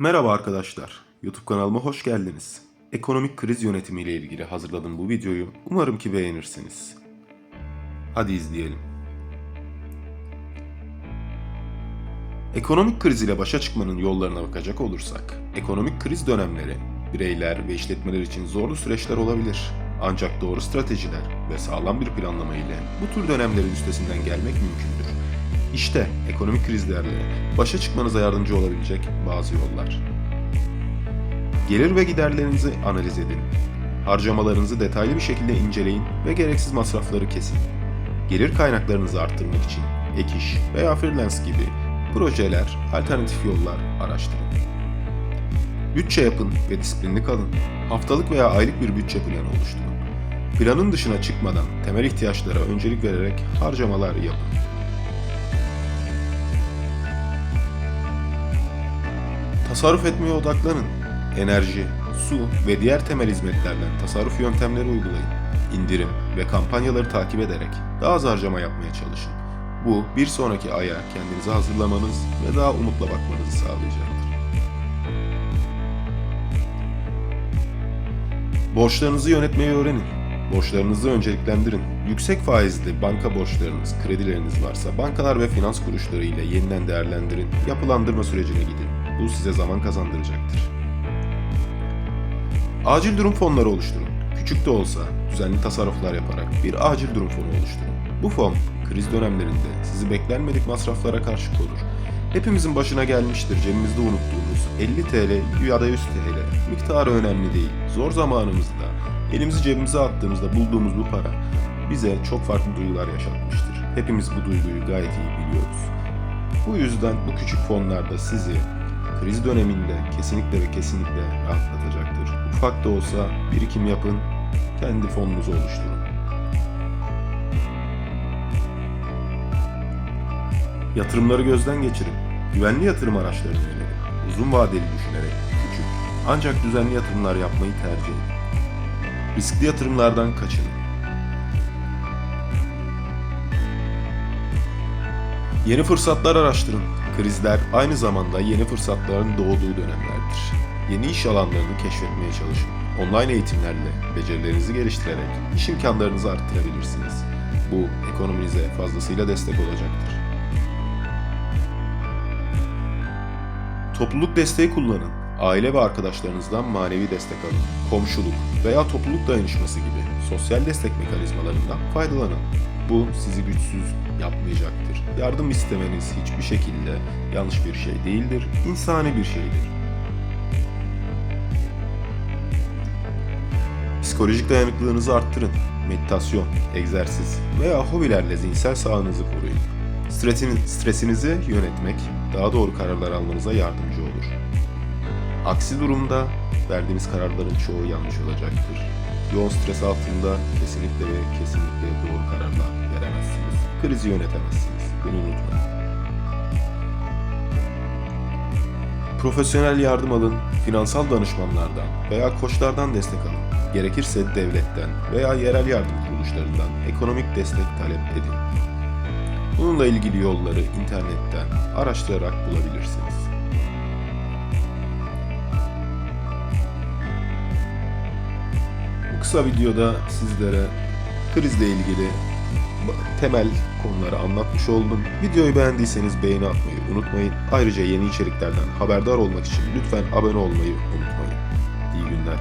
Merhaba arkadaşlar. YouTube kanalıma hoş geldiniz. Ekonomik kriz yönetimi ile ilgili hazırladığım bu videoyu umarım ki beğenirsiniz. Hadi izleyelim. Ekonomik kriz ile başa çıkmanın yollarına bakacak olursak, ekonomik kriz dönemleri bireyler ve işletmeler için zorlu süreçler olabilir. Ancak doğru stratejiler ve sağlam bir planlama ile bu tür dönemlerin üstesinden gelmek mümkündür. İşte ekonomik krizlerle başa çıkmanıza yardımcı olabilecek bazı yollar. Gelir ve giderlerinizi analiz edin. Harcamalarınızı detaylı bir şekilde inceleyin ve gereksiz masrafları kesin. Gelir kaynaklarınızı arttırmak için ek iş veya freelance gibi projeler, alternatif yollar araştırın. Bütçe yapın ve disiplinli kalın. Haftalık veya aylık bir bütçe planı oluşturun. Planın dışına çıkmadan temel ihtiyaçlara öncelik vererek harcamalar yapın. Tasarruf etmeye odaklanın. Enerji, su ve diğer temel hizmetlerden tasarruf yöntemleri uygulayın. İndirim ve kampanyaları takip ederek daha az harcama yapmaya çalışın. Bu bir sonraki aya kendinizi hazırlamanız ve daha umutla bakmanızı sağlayacaktır. Borçlarınızı yönetmeyi öğrenin. Borçlarınızı önceliklendirin. Yüksek faizli banka borçlarınız, kredileriniz varsa bankalar ve finans kuruluşları ile yeniden değerlendirin. Yapılandırma sürecine gidin. Bu size zaman kazandıracaktır. Acil durum fonları oluşturun. Küçük de olsa düzenli tasarruflar yaparak bir acil durum fonu oluşturun. Bu fon kriz dönemlerinde sizi beklenmedik masraflara karşı korur. Hepimizin başına gelmiştir cebimizde unuttuğumuz 50 TL ya da 100 TL. Miktarı önemli değil. Zor zamanımızda elimizi cebimize attığımızda bulduğumuz bu para bize çok farklı duygular yaşatmıştır. Hepimiz bu duyguyu gayet iyi biliyoruz. Bu yüzden bu küçük fonlar da sizi kriz döneminde kesinlikle ve kesinlikle rahatlatacaktır. Ufak da olsa birikim yapın, kendi fonunuzu oluşturun. Yatırımları gözden geçirin. Güvenli yatırım araçlarına yönelin. Uzun vadeli düşünerek küçük ancak düzenli yatırımlar yapmayı tercih edin. Riskli yatırımlardan kaçının. Yeni fırsatlar araştırın. Krizler aynı zamanda yeni fırsatların doğduğu dönemlerdir. Yeni iş alanlarını keşfetmeye çalışın. Online eğitimlerle becerilerinizi geliştirerek iş imkanlarınızı arttırabilirsiniz. Bu ekonominize fazlasıyla destek olacaktır. Topluluk desteği kullanın. Aile ve arkadaşlarınızdan manevi destek alın. Komşuluk veya topluluk dayanışması gibi sosyal destek mekanizmalarından faydalanın. Bu sizi güçsüz yapmayacaktır. Yardım istemeniz hiçbir şekilde yanlış bir şey değildir, insani bir şeydir. Psikolojik dayanıklılığınızı arttırın. Meditasyon, egzersiz veya hobilerle zihinsel sağlığınızı koruyun. Stresin, stresinizi yönetmek daha doğru kararlar almanıza yardımcı olur. Aksi durumda verdiğiniz kararların çoğu yanlış olacaktır. Yoğun stres altında kesinlikle ve kesinlikle doğru kararlar veremezsiniz. Krizi yönetemezsiniz. Bunu unutmayın. Profesyonel yardım alın, finansal danışmanlardan veya koçlardan destek alın. Gerekirse devletten veya yerel yardım kuruluşlarından ekonomik destek talep edin. Bununla ilgili yolları internetten araştırarak bulabilirsiniz. Kısa videoda sizlere krizle ilgili temel konuları anlatmış oldum. Videoyu beğendiyseniz beğeni atmayı unutmayın. Ayrıca yeni içeriklerden haberdar olmak için lütfen abone olmayı unutmayın. İyi günler.